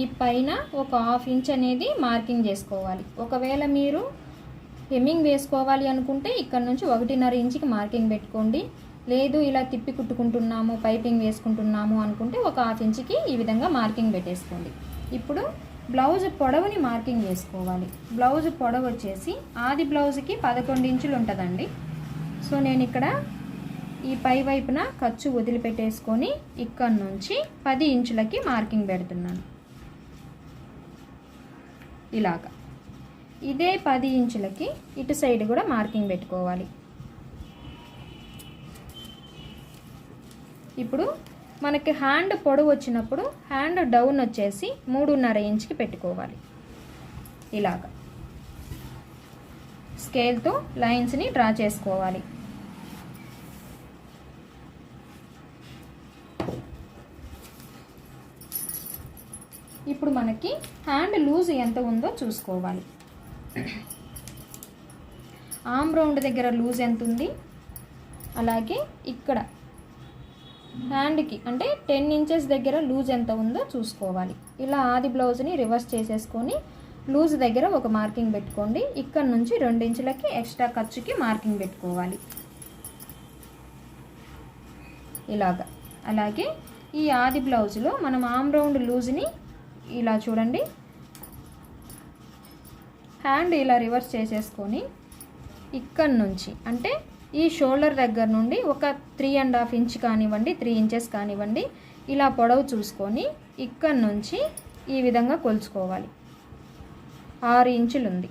ఈ పైన ఒక హాఫ్ ఇంచ్ అనేది మార్కింగ్ చేసుకోవాలి. ఒకవేళ మీరు హెమ్మింగ్ వేసుకోవాలి అనుకుంటే ఇక్కడ నుంచి ఒకటిన్నర ఇంచుకి మార్కింగ్ పెట్టుకోండి. లేదు ఇలా తిప్పి కుట్టుకుంటున్నాము పైపింగ్ వేసుకుంటున్నాము అనుకుంటే ఒక హాఫ్ ఇంచుకి ఈ విధంగా మార్కింగ్ పెట్టేసుకోండి. ఇప్పుడు బ్లౌజ్ పొడవుని మార్కింగ్ చేసుకోవాలి. బ్లౌజ్ పొడవు వచ్చేసి ఆది బ్లౌజ్కి పదకొండు ఇంచులు ఉంటుందండి. సో నేను ఇక్కడ ఈ పై వైపున ఖర్చు వదిలిపెట్టేసుకొని ఇక్కడ నుంచి పది ఇంచులకి మార్కింగ్ పెడుతున్నాను. ఇలాగా. ఇదే పది ఇంచులకి ఇటు సైడ్ కూడా మార్కింగ్ పెట్టుకోవాలి. ఇప్పుడు మనకి హ్యాండ్ పొడవు వచ్చినప్పుడు హ్యాండ్ డౌన్ వచ్చేసి మూడున్నర ఇంచుకి పెట్టుకోవాలి. ఇలాగ. స్కేల్తో లైన్స్ని డ్రా చేసుకోవాలి ఇప్పుడు మనకి హ్యాండ్ లూజ్ ఎంత ఉందో చూసుకోవాలి. ఆమ్ రౌండ్ దగ్గర లూజ్ ఎంత ఉంది? అలాగే ఇక్కడ. హ్యాండ్కి అంటే టెన్ ఇంచెస్ దగ్గర లూజ్ ఎంత ఉందో చూసుకోవాలి. ఇలా ఆది బ్లౌజ్ని రివర్స్ చేసేసుకొని లూజ్ దగ్గర ఒక మార్కింగ్ పెట్టుకోండి. ఇక్కడ నుంచి రెండు ఇంచులకి ఎక్స్ట్రా ఖర్చుకి మార్కింగ్ పెట్టుకోవాలి. ఇలాగా. అలాగే ఈ ఆది బ్లౌజ్లో మనం ఆమ్ రౌండ్ లూజ్ని ఇలా చూడండి. హ్యాండ్ ఇలా రివర్స్ చేసేసుకొని ఇక్కడ నుంచి అంటే ఈ షోల్డర్ దగ్గర నుండి ఒక త్రీ అండ్ హాఫ్ ఇంచ్ కానివ్వండి త్రీ ఇంచెస్ కానివ్వండి ఇలా పొడవు చూసుకొని ఇక్కడ నుంచి ఈ విధంగా కొలుచుకోవాలి. ఆరు ఇంచులు ఉంది.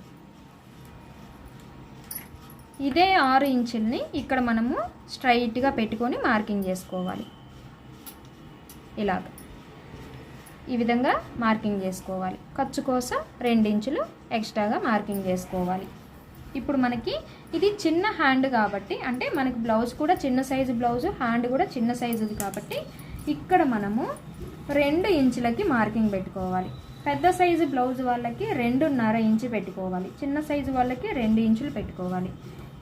ఇదే ఆరు ఇంచుల్ని ఇక్కడ మనము స్ట్రైట్గా పెట్టుకొని మార్కింగ్ చేసుకోవాలి. ఇలాగ. ఈ విధంగా మార్కింగ్ చేసుకోవాలి. ఖర్చు కోసం ఇంచులు ఎక్స్ట్రాగా మార్కింగ్ చేసుకోవాలి. ఇప్పుడు మనకి ఇది చిన్న హ్యాండ్ కాబట్టి అంటే మనకి బ్లౌజ్ కూడా చిన్న సైజు బ్లౌజు హ్యాండ్ కూడా చిన్న సైజుది కాబట్టి ఇక్కడ మనము రెండు ఇంచులకి మార్కింగ్ పెట్టుకోవాలి. పెద్ద సైజు బ్లౌజ్ వాళ్ళకి రెండున్నర ఇంచు పెట్టుకోవాలి. చిన్న సైజు వాళ్ళకి రెండు ఇంచులు పెట్టుకోవాలి.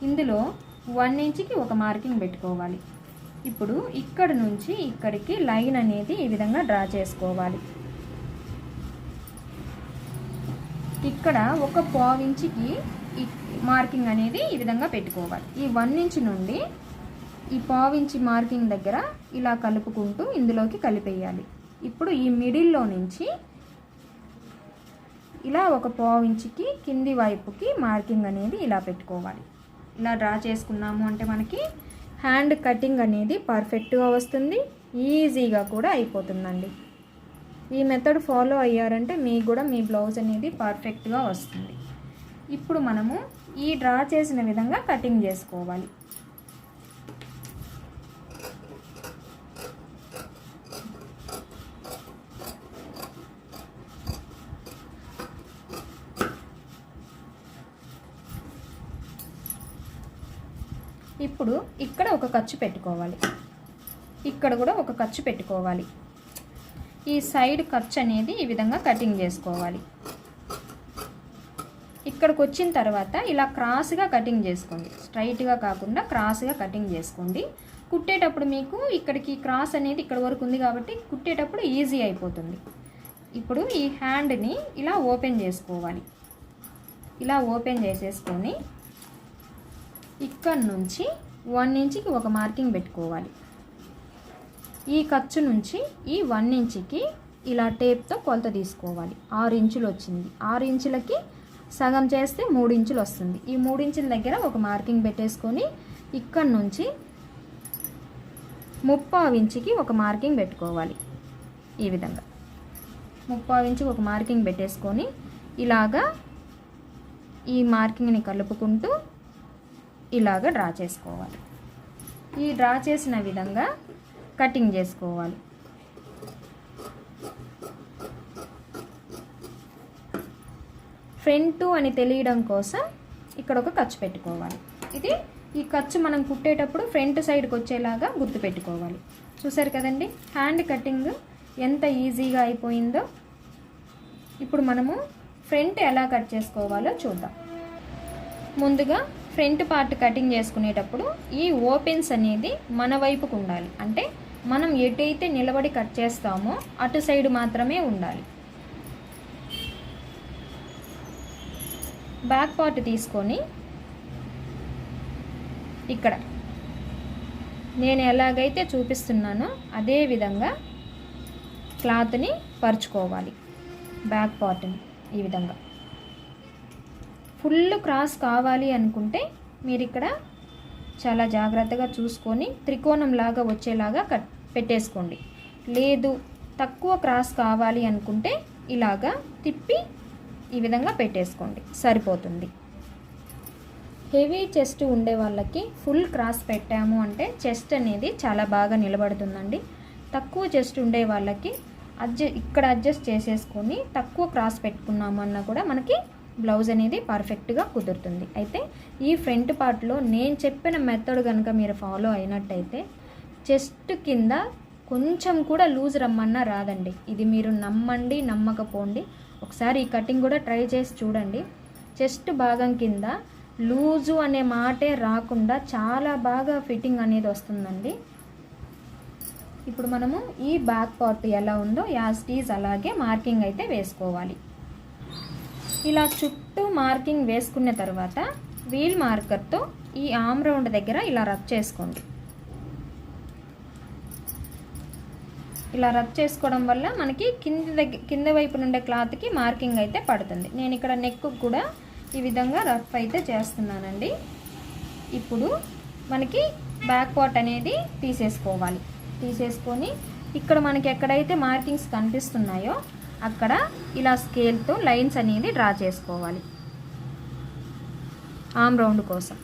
ఇందులో వన్ ఇంచుకి ఒక మార్కింగ్ పెట్టుకోవాలి. ఇప్పుడు ఇక్కడ నుంచి ఇక్కడికి లైన్ అనేది ఈ విధంగా డ్రా చేసుకోవాలి. ఇక్కడ ఒక పావించికి మార్కింగ్ అనేది ఈ విధంగా పెట్టుకోవాలి. ఈ వన్ ఇంచ్ నుండి ఈ పావించి మార్కింగ్ దగ్గర ఇలా కలుపుకుంటూ ఇందులోకి కలిపేయాలి. ఇప్పుడు ఈ మిడిల్లో నుంచి ఇలా ఒక పావించికి కింది వైపుకి మార్కింగ్ అనేది ఇలా పెట్టుకోవాలి. ఇలా డ్రా చేసుకున్నాము అంటే మనకి హ్యాండ్ కటింగ్ అనేది పర్ఫెక్ట్గా వస్తుంది. ఈజీగా కూడా అయిపోతుందండి. ఈ మెథడ్ ఫాలో అయ్యారంటే మీకు కూడా మీ బ్లౌజ్ అనేది పర్ఫెక్ట్గా వస్తుంది. ఇప్పుడు మనము ఈ డ్రా చేసిన విధంగా కటింగ్ చేసుకోవాలి. ఇప్పుడు ఇక్కడ ఒక ఖర్చు పెట్టుకోవాలి. ఇక్కడ కూడా ఒక ఖర్చు పెట్టుకోవాలి. ఈ సైడ్ ఖర్చు అనేది ఈ విధంగా కటింగ్ చేసుకోవాలి. ఇక్కడికి వచ్చిన తర్వాత ఇలా క్రాస్గా కటింగ్ చేసుకోండి. స్ట్రైట్గా కాకుండా క్రాస్గా కటింగ్ చేసుకోండి. కుట్టేటప్పుడు మీకు ఇక్కడికి క్రాస్ అనేది ఇక్కడ వరకు ఉంది కాబట్టి కుట్టేటప్పుడు ఈజీ అయిపోతుంది. ఇప్పుడు ఈ హ్యాండ్ని ఇలా ఓపెన్ చేసుకోవాలి. ఇలా ఓపెన్ చేసేసుకొని ఇక్కడ నుంచి వన్ ఇంచ్కి ఒక మార్కింగ్ పెట్టుకోవాలి. ఈ ఖర్చు నుంచి ఈ వన్ ఇంచ్కి ఇలా టేప్తో కొలత తీసుకోవాలి. ఆరు ఇంచులు వచ్చింది. ఆరు ఇంచులకి సగం చేస్తే మూడు ఇంచులు వస్తుంది. ఈ మూడు ఇంచుల దగ్గర ఒక మార్కింగ్ పెట్టేసుకొని ఇక్కడ నుంచి ముప్పావు ఇంచుకి ఒక మార్కింగ్ పెట్టుకోవాలి. ఈ విధంగా. ముప్పావు ఇంచుకి ఒక మార్కింగ్ పెట్టేసుకొని ఇలాగా ఈ మార్కింగ్ని కలుపుకుంటూ ఇలాగ డ్రా చేసుకోవాలి. ఈ డ్రా చేసిన విధంగా కటింగ్ చేసుకోవాలి. ఫ్రంట్ అని తెలియడం కోసం ఇక్కడ ఒక ఖర్చు పెట్టుకోవాలి. ఇది ఈ ఖర్చు మనం కుట్టేటప్పుడు ఫ్రంట్ సైడ్కి వచ్చేలాగా గుర్తు పెట్టుకోవాలి. చూసారు కదండి? హ్యాండ్ కటింగ్ ఎంత ఈజీగా అయిపోయిందో ఇప్పుడు మనము ఫ్రంట్ ఎలా కట్ చేసుకోవాలో చూద్దాం. ముందుగా ఫ్రంట్ పార్ట్ కటింగ్ చేసుకునేటప్పుడు ఈ ఓపెన్స్ అనేది మన వైపుకు ఉండాలి. అంటే మనం ఎటైతే నిలబడి కట్ చేస్తామో అటు సైడ్ మాత్రమే ఉండాలి. బ్యాక్ పార్ట్ తీసుకొని ఇక్కడ నేను ఎలాగైతే చూపిస్తున్నానో అదే విధంగా క్లాత్ని పరుచుకోవాలి. బ్యాక్ పార్ట్ని ఈ విధంగా. ఫుల్ క్రాస్ కావాలి అనుకుంటే మీరు ఇక్కడ చాలా జాగ్రత్తగా చూసుకొని త్రికోణం లాగా వచ్చేలాగా కట్ పెట్టేసుకోండి. లేదు తక్కువ క్రాస్ కావాలి అనుకుంటే ఇలాగా తిప్పి ఈ విధంగా పెట్టేసుకోండి. సరిపోతుంది. హెవీ చెస్ట్ ఉండే వాళ్ళకి ఫుల్ క్రాస్ పెట్టాము అంటే చెస్ట్ అనేది చాలా బాగా నిలబడుతుందండి. తక్కువ చెస్ట్ ఉండే వాళ్ళకి అడ్జ ఇక్కడ అడ్జస్ట్ చేసేసుకొని తక్కువ క్రాస్ పెట్టుకున్నామన్నా కూడా మనకి బ్లౌజ్ అనేది పర్ఫెక్ట్గా కుదురుతుంది. అయితే ఈ ఫ్రంట్ పార్ట్లో నేను చెప్పిన మెథడ్ కనుక మీరు ఫాలో అయినట్టయితే చెస్ట్ కింద కొంచెం కూడా లూజ్ రమ్మన్నా రాదండి. ఇది మీరు నమ్మండి నమ్మకపోండి. ఒకసారి ఈ కటింగ్ కూడా ట్రై చేసి చూడండి. చెస్ట్ భాగం కింద లూజు అనే మాటే రాకుండా చాలా బాగా ఫిట్టింగ్ అనేది వస్తుందండి. ఇప్పుడు మనము ఈ బ్యాక్ పార్ట్ ఎలా ఉందో యాస్టీజ్ అలాగే మార్కింగ్ అయితే వేసుకోవాలి. ఇలా చుట్టూ మార్కింగ్ వేసుకున్న తర్వాత వీల్ మార్కర్తో ఈ ఆమ్ రౌండ్ దగ్గర ఇలా రబ్ చేసుకోండి. ఇలా రబ్ చేసుకోవడం వల్ల మనకి కింద దగ్గర కింద వైపు నుండే క్లాత్కి మార్కింగ్ అయితే పడుతుంది. నేను ఇక్కడ నెక్ కూడా ఈ విధంగా రఫ్ అయితే చేస్తున్నానండి. ఇప్పుడు మనకి బ్యాక్ పార్ట్ అనేది తీసేసుకోవాలి. తీసేసుకొని ఇక్కడ మనకి ఎక్కడైతే మార్కింగ్స్ కనిపిస్తున్నాయో అక్కడ ఇలా స్కేల్తో లైన్స్ అనేది డ్రా చేసుకోవాలి. ఆమ్ రౌండ్ కోసం.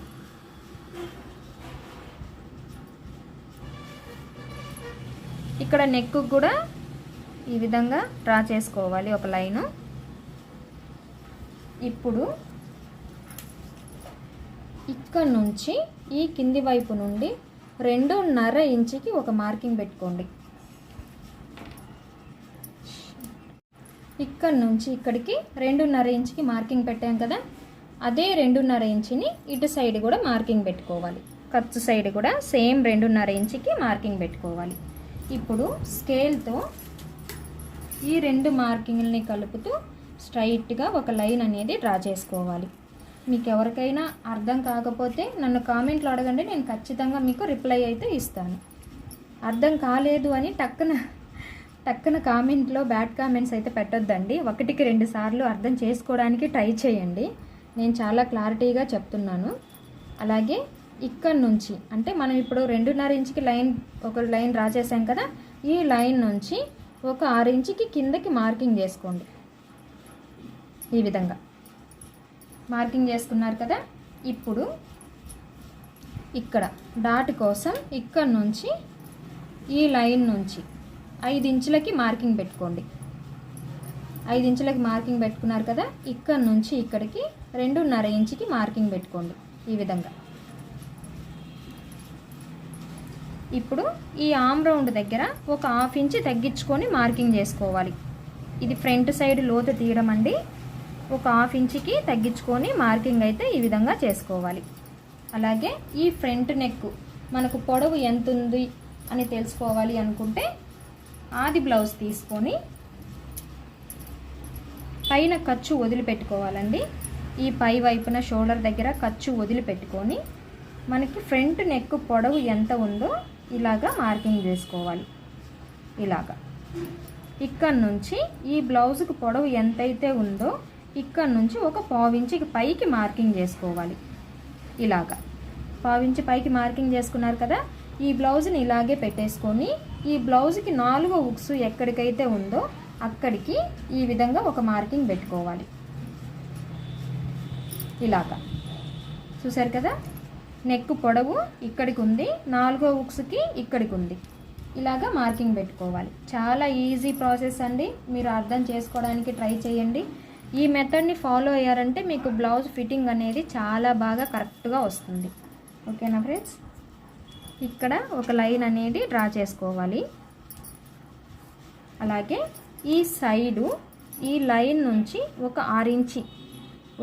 ఇక్కడ నెక్ కూడా ఈ విధంగా డ్రా చేసుకోవాలి ఒక లైను ఇప్పుడు ఇక్కడ నుంచి ఈ కింది వైపు నుండి రెండున్నర ఇంచుకి ఒక మార్కింగ్ పెట్టుకోండి. ఇక్కడ నుంచి ఇక్కడికి రెండున్నర ఇంచుకి మార్కింగ్ పెట్టాం కదా. అదే రెండున్నర ఇంచుని ఇటు సైడ్ కూడా మార్కింగ్ పెట్టుకోవాలి. ఖర్చు సైడ్ కూడా సేమ్ రెండున్నర ఇంచుకి మార్కింగ్ పెట్టుకోవాలి. ఇప్పుడు స్కేల్తో ఈ రెండు మార్కింగ్ని కలుపుతూ స్ట్రైట్గా ఒక లైన్ అనేది డ్రా చేసుకోవాలి. మీకు ఎవరికైనా అర్థం కాకపోతే నన్ను కామెంట్లో అడగండి నేను ఖచ్చితంగా మీకు రిప్లై అయితే ఇస్తాను. అర్థం కాలేదు అని టక్కున టక్కన కామెంట్లో బ్యాడ్ కామెంట్స్ అయితే పెట్టొద్దండి. ఒకటికి రెండు సార్లు అర్థం చేసుకోవడానికి ట్రై చేయండి. నేను చాలా క్లారిటీగా చెప్తున్నాను. అలాగే ఇక్కడ నుంచి అంటే మనం ఇప్పుడు రెండున్నర ఇంచుకి లైన్ ఒక లైన్ డ్రా చేసాం కదా ఈ లైన్ నుంచి ఒక ఆరు ఇంచుకి కిందకి మార్కింగ్ చేసుకోండి. ఈ విధంగా. మార్కింగ్ చేసుకున్నారు కదా? ఇప్పుడు ఇక్కడ డాట్ కోసం ఇక్కడ నుంచి ఈ లైన్ నుంచి ఐదు ఇంచులకి మార్కింగ్ పెట్టుకోండి. ఐదు ఇంచులకి మార్కింగ్ పెట్టుకున్నారు కదా ఇక్కడ నుంచి ఇక్కడికి రెండున్నర ఇంచుకి మార్కింగ్ పెట్టుకోండి ఈ విధంగా. ఇప్పుడు ఈ ఆమ్ రౌండ్ దగ్గర ఒక హాఫ్ ఇంచ్ తగ్గించుకొని మార్కింగ్ చేసుకోవాలి. ఇది ఫ్రంట్ సైడ్ లోతు తీయడం అండి ఒక హాఫ్ ఇంచ్కి తగ్గించుకొని మార్కింగ్ అయితే ఈ విధంగా చేసుకోవాలి. అలాగే ఈ ఫ్రంట్ నెక్ మనకు పొడవు ఎంత ఉంది అని తెలుసుకోవాలి అనుకుంటే ఆది బ్లౌజ్ తీసుకొని పైన ఖర్చు వదిలిపెట్టుకోవాలండి. ఈ పై వైపున షోల్డర్ దగ్గర ఖర్చు వదిలిపెట్టుకొని మనకి ఫ్రంట్ నెక్ పొడవు ఎంత ఉందో ఇలాగా మార్కింగ్ చేసుకోవాలి. ఇలాగా. ఇక్కడ నుంచి ఈ బ్లౌజ్కి పొడవు ఎంతైతే ఉందో ఇక్కడ నుంచి ఒక పావించి పైకి మార్కింగ్ చేసుకోవాలి. ఇలాగా. పావించి పైకి మార్కింగ్ చేసుకున్నారు కదా? ఈ బ్లౌజ్ని ఇలాగే పెట్టేసుకొని ఈ బ్లౌజ్కి నాలుగో ఉక్స్ ఎక్కడికైతే ఉందో అక్కడికి ఈ విధంగా ఒక మార్కింగ్ పెట్టుకోవాలి. ఇలాగా. చూసారు కదా? నెక్ పొడవు ఇక్కడికి ఉంది నాలుగో ఉక్స్కి ఇక్కడికి ఉంది ఇలాగా మార్కింగ్ పెట్టుకోవాలి. చాలా ఈజీ ప్రాసెస్ అండి. మీరు అర్థం చేసుకోవడానికి ట్రై చేయండి. ఈ మెథడ్ని ఫాలో అయ్యారంటే మీకు బ్లౌజ్ ఫిట్టింగ్ అనేది చాలా బాగా కరెక్ట్గా వస్తుంది. ఓకేనా ఫ్రెండ్స్? ఇక్కడ ఒక లైన్ అనేది డ్రా చేసుకోవాలి. అలాగే ఈ సైడు ఈ లైన్ నుంచి ఒక ఆరించి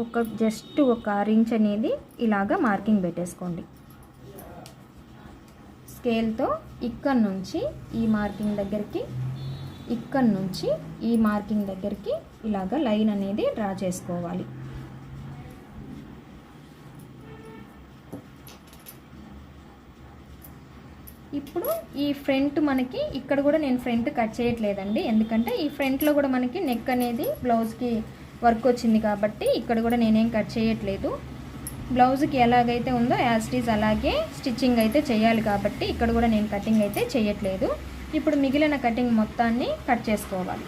ఒక జస్ట్ ఒక ఆరించ్ అనేది ఇలాగా మార్కింగ్ పెట్టేసుకోండి. స్కేల్తో ఇక్కడ నుంచి ఈ మార్కింగ్ దగ్గరికి ఇక్కడ నుంచి ఈ మార్కింగ్ దగ్గరికి ఇలాగ లైన్ అనేది డ్రా చేసుకోవాలి. ఇప్పుడు ఈ ఫ్రంట్ మనకి ఇక్కడ కూడా నేను ఫ్రంట్ కట్ చేయట్లేదండి. ఎందుకంటే ఈ ఫ్రంట్లో కూడా మనకి నెక్ అనేది బ్లౌజ్కి వర్క్ వచ్చింది కాబట్టి ఇక్కడ కూడా నేనేం కట్ చేయట్లేదు. బ్లౌజ్కి ఎలాగైతే ఉందో యాస్టీస్ అలాగే స్టిచ్చింగ్ అయితే చేయాలి కాబట్టి ఇక్కడ కూడా నేను కటింగ్ అయితే చేయట్లేదు. ఇప్పుడు మిగిలిన కటింగ్ మొత్తాన్ని కట్ చేసుకోవాలి.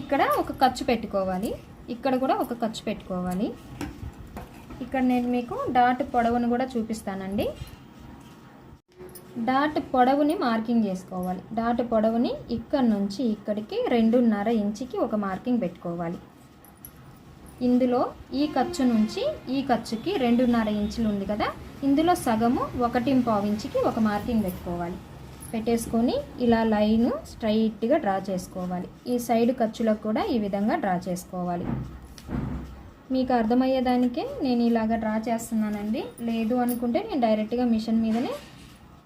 ఇక్కడ ఒక ఖర్చు పెట్టుకోవాలి. ఇక్కడ కూడా ఒక ఖర్చు పెట్టుకోవాలి. ఇక్కడ నేను మీకు డాట్ పొడవును కూడా చూపిస్తానండి. డాట్ పొడవుని మార్కింగ్ చేసుకోవాలి. డాట్ పొడవుని ఇక్కడ నుంచి ఇక్కడికి రెండున్నర ఇంచుకి ఒక మార్కింగ్ పెట్టుకోవాలి. ఇందులో ఈ ఖర్చు నుంచి ఈ ఖర్చుకి రెండున్నర ఇంచులు ఉంది కదా. ఇందులో సగము ఒకటి పావు ఇంచుకి ఒక మార్కింగ్ పెట్టుకోవాలి. పెట్టేసుకొని ఇలా లైను స్ట్రైట్గా డ్రా చేసుకోవాలి. ఈ సైడ్ ఖర్చులకు కూడా ఈ విధంగా డ్రా చేసుకోవాలి. మీకు అర్థమయ్యేదానికే నేను ఇలాగ డ్రా చేస్తున్నానండి. లేదు అనుకుంటే నేను డైరెక్ట్గా మిషన్ మీదనే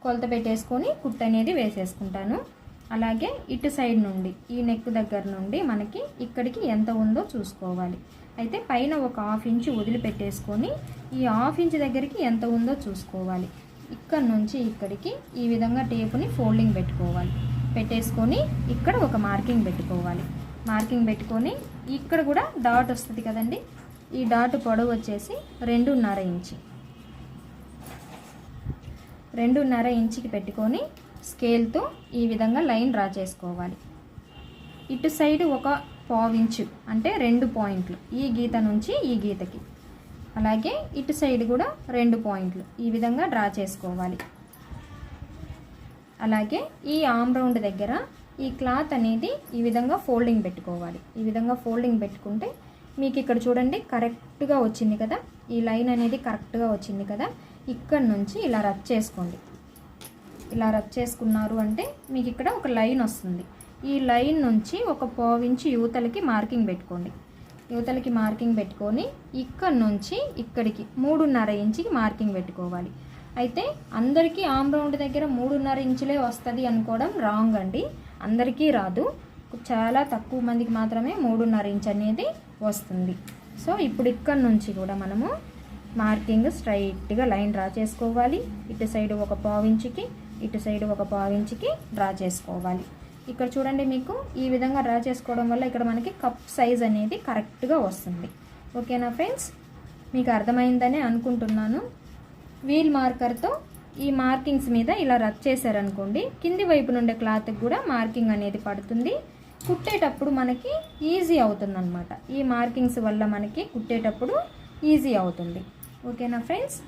కొలత పెట్టేసుకొని కుట్ అనేది వేసేసుకుంటాను. అలాగే ఇటు సైడ్ నుండి ఈ నెక్ దగ్గర నుండి మనకి ఇక్కడికి ఎంత ఉందో చూసుకోవాలి. అయితే పైన ఒక హాఫ్ ఇంచ్ వదిలిపెట్టేసుకొని ఈ హాఫ్ ఇంచ్ దగ్గరికి ఎంత ఉందో చూసుకోవాలి. ఇక్కడ నుంచి ఇక్కడికి ఈ విధంగా టేపుని ఫోల్డింగ్ పెట్టుకోవాలి. పెట్టేసుకొని ఇక్కడ ఒక మార్కింగ్ పెట్టుకోవాలి. మార్కింగ్ పెట్టుకొని ఇక్కడ కూడా డాట్ వస్తుంది కదండి? ఈ డాట్ పొడవు వచ్చేసి రెండున్నర ఇంచి. రెండున్నర ఇంచికి పెట్టుకొని స్కేల్తో ఈ విధంగా లైన్ డ్రా చేసుకోవాలి. ఇటు సైడ్ ఒక పావించు అంటే రెండు పాయింట్లు ఈ గీత నుంచి ఈ గీతకి. అలాగే ఇటు సైడ్ కూడా రెండు పాయింట్లు ఈ విధంగా డ్రా చేసుకోవాలి. అలాగే ఈ ఆమ్ రౌండ్ దగ్గర ఈ క్లాత్ అనేది ఈ విధంగా ఫోల్డింగ్ పెట్టుకోవాలి. ఈ విధంగా ఫోల్డింగ్ పెట్టుకుంటే మీకు ఇక్కడ చూడండి కరెక్ట్గా వచ్చింది కదా? ఈ లైన్ అనేది కరెక్ట్గా వచ్చింది కదా? ఇక్కడ నుంచి ఇలా రబ్ చేసుకోండి. ఇలా రబ్ చేసుకున్నారు అంటే మీకు ఇక్కడ ఒక లైన్ వస్తుంది. ఈ లైన్ నుంచి ఒక పావించి యువతలకి మార్కింగ్ పెట్టుకోండి. యువతలకి మార్కింగ్ పెట్టుకొని ఇక్కడ నుంచి ఇక్కడికి మూడున్నర ఇంచుకి మార్కింగ్ పెట్టుకోవాలి. అయితే అందరికీ ఆమ్ రౌండ్ దగ్గర మూడున్నర ఇంచులే వస్తుంది అనుకోవడం రాంగ్ అండి. అందరికీ రాదు. చాలా తక్కువ మందికి మాత్రమే మూడున్నర ఇంచ్ అనేది వస్తుంది. సో ఇప్పుడు ఇక్కడ నుంచి కూడా మనము మార్కింగ్ స్ట్రైట్గా లైన్ డ్రా చేసుకోవాలి. ఇటు సైడ్ ఒక పావించికి ఇటు సైడ్ ఒక పావించికి డ్రా చేసుకోవాలి. ఇక్కడ చూడండి మీకు ఈ విధంగా డ్రా చేసుకోవడం వల్ల ఇక్కడ మనకి కప్ సైజ్ అనేది కరెక్ట్గా వస్తుంది. ఓకేనా ఫ్రెండ్స్? మీకు అర్థమైందని అనుకుంటున్నాను. వీల్ మార్కర్తో ఈ మార్కింగ్స్ మీద ఇలా రబ్ చేశారనుకోండి కింది వైపు నుండే క్లాత్కి కూడా మార్కింగ్ అనేది పడుతుంది. కుట్టేటప్పుడు మనకి ఈజీ అవుతుందన్నమాట. ఈ మార్కింగ్స్ వల్ల మనకి కుట్టేటప్పుడు ఈజీ అవుతుంది. ఓకేనా ఫ్రెండ్స్?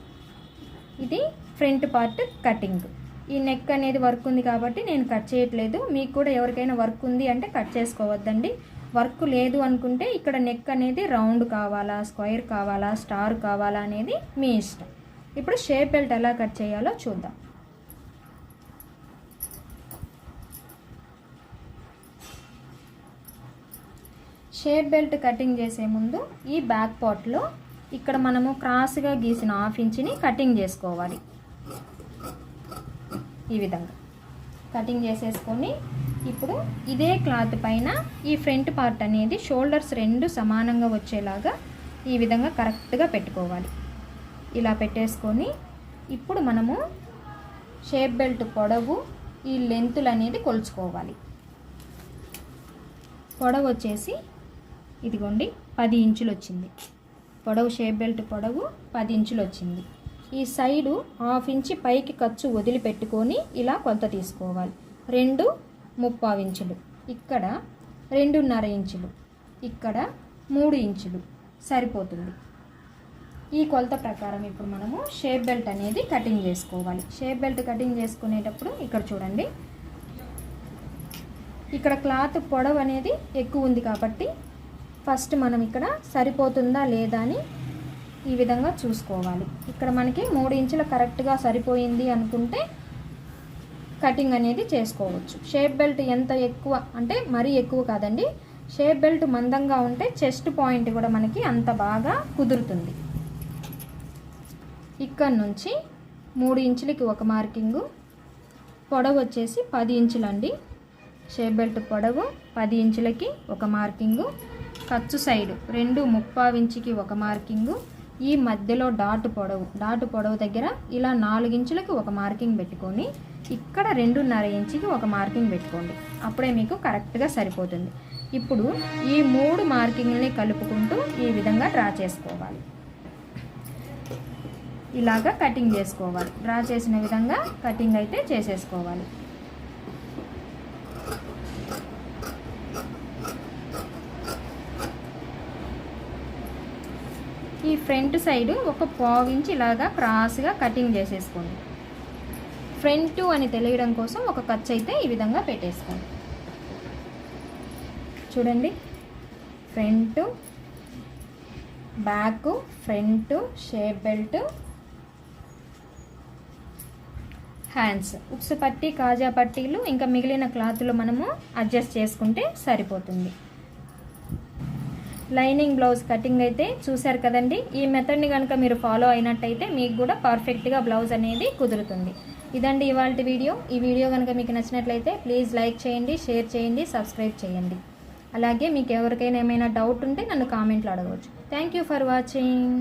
ఇది ఫ్రంట్ పార్ట్ కటింగ్. ఈ నెక్ అనేది వర్క్ ఉంది కాబట్టి నేను కట్ చేయట్లేదు. మీకు కూడా ఎవరికైనా వర్క్ ఉంది అంటే కట్ చేసుకోవద్దండి. వర్క్ లేదు అనుకుంటే ఇక్కడ నెక్ అనేది రౌండ్ కావాలా స్క్వైర్ కావాలా స్టార్ కావాలా అనేది మీ ఇష్టం. ఇప్పుడు షేప్ బెల్ట్ ఎలా కట్ చేయాలో చూద్దాం. షేప్ బెల్ట్ కటింగ్ చేసే ముందు ఈ బ్యాక్ పార్ట్లో ఇక్కడ మనము క్రాస్గా గీసిన హాఫ్ ఇంచ్ని కటింగ్ చేసుకోవాలి. ఈ విధంగా. కటింగ్ చేసేసుకొని ఇప్పుడు ఇదే క్లాత్ పైన ఈ ఫ్రంట్ పార్ట్ అనేది షోల్డర్స్ రెండు సమానంగా వచ్చేలాగా ఈ విధంగా కరెక్ట్గా పెట్టుకోవాలి. ఇలా పెట్టేసుకొని ఇప్పుడు మనము షేప్ బెల్ట్ పొడవు ఈ లెంతులు అనేది కొలుచుకోవాలి. పొడవు వచ్చేసి ఇదిగోండి పది ఇంచులు వచ్చింది. పొడవు షేప్ బెల్ట్ పొడవు పది ఇంచులు వచ్చింది. ఈ సైడు హాఫ్ ఇంచి పైకి ఖర్చు వదిలిపెట్టుకొని ఇలా కొలత తీసుకోవాలి. రెండు ముప్పావు ఇంచులు. ఇక్కడ రెండున్నర ఇంచులు. ఇక్కడ మూడు ఇంచులు. సరిపోతుంది. ఈ కొలత ప్రకారం ఇప్పుడు మనము షేప్ బెల్ట్ అనేది కటింగ్ చేసుకోవాలి. షేప్ బెల్ట్ కటింగ్ చేసుకునేటప్పుడు ఇక్కడ చూడండి. ఇక్కడ క్లాత్ పొడవు అనేది ఎక్కువ ఉంది కాబట్టి ఫస్ట్ మనం ఇక్కడ సరిపోతుందా లేదా అని ఈ విధంగా చూసుకోవాలి. ఇక్కడ మనకి మూడు ఇంచులు కరెక్ట్గా సరిపోయింది అనుకుంటే కటింగ్ అనేది చేసుకోవచ్చు. షేప్ బెల్ట్ ఎంత ఎక్కువ అంటే మరీ ఎక్కువ కాదండి. షేప్ బెల్ట్ మందంగా ఉంటే చెస్ట్ పాయింట్ కూడా మనకి అంత బాగా కుదురుతుంది. ఇక్కడ నుంచి మూడు ఇంచులకి ఒక మార్కింగు పొడవు వచ్చేసి పది ఇంచులండి. షేప్ బెల్ట్ పొడవు పది ఇంచులకి ఒక మార్కింగు ఖర్చు సైడు రెండు ముప్పావించికి ఇంచుకి ఒక మార్కింగు ఈ మధ్యలో డాట్ పొడవు డాట్ పొడవు దగ్గర ఇలా నాలుగు ఇంచులకి ఒక మార్కింగ్ పెట్టుకొని ఇక్కడ రెండున్నర ఇంచుకి ఒక మార్కింగ్ పెట్టుకోండి. అప్పుడే మీకు కరెక్ట్గా సరిపోతుంది. ఇప్పుడు ఈ మూడు మార్కింగ్ని కలుపుకుంటూ ఈ విధంగా డ్రా చేసుకోవాలి. ఇలాగా కటింగ్ చేసుకోవాలి. డ్రా చేసిన విధంగా కటింగ్ అయితే చేసేసుకోవాలి. ఈ ఫ్రంట్ సైడ్ ఒక పావు ఇలాగా క్రాస్గా కటింగ్ చేసేసుకోండి. ఫ్రంట్ అని తెలియడం కోసం ఒక ఖర్చు అయితే ఈ విధంగా పెట్టేసుకోండి. చూడండి. Front back front shape belt hands. ఉక్సు పట్టి కాజా పట్టీలు ఇంకా మిగిలిన క్లాత్లు మనము అడ్జస్ట్ చేసుకుంటే సరిపోతుంది. లైనింగ్ బ్లౌజ్ కటింగ్ అయితే చూశారు కదండి. ఈ మెథడ్ని కనుక మీరు ఫాలో అయినట్టయితే మీకు కూడా పర్ఫెక్ట్గా బ్లౌజ్ అనేది కుదురుతుంది. ఇదండి ఇవాళ వీడియో. ఈ వీడియో కనుక మీకు నచ్చినట్లయితే ప్లీజ్ లైక్ చేయండి షేర్ చేయండి సబ్స్క్రైబ్ చేయండి. అలాగే మీకు ఎవరికైనా ఏమైనా డౌట్ ఉంటే నన్ను కామెంట్లో అడగవచ్చు. Thank you for watching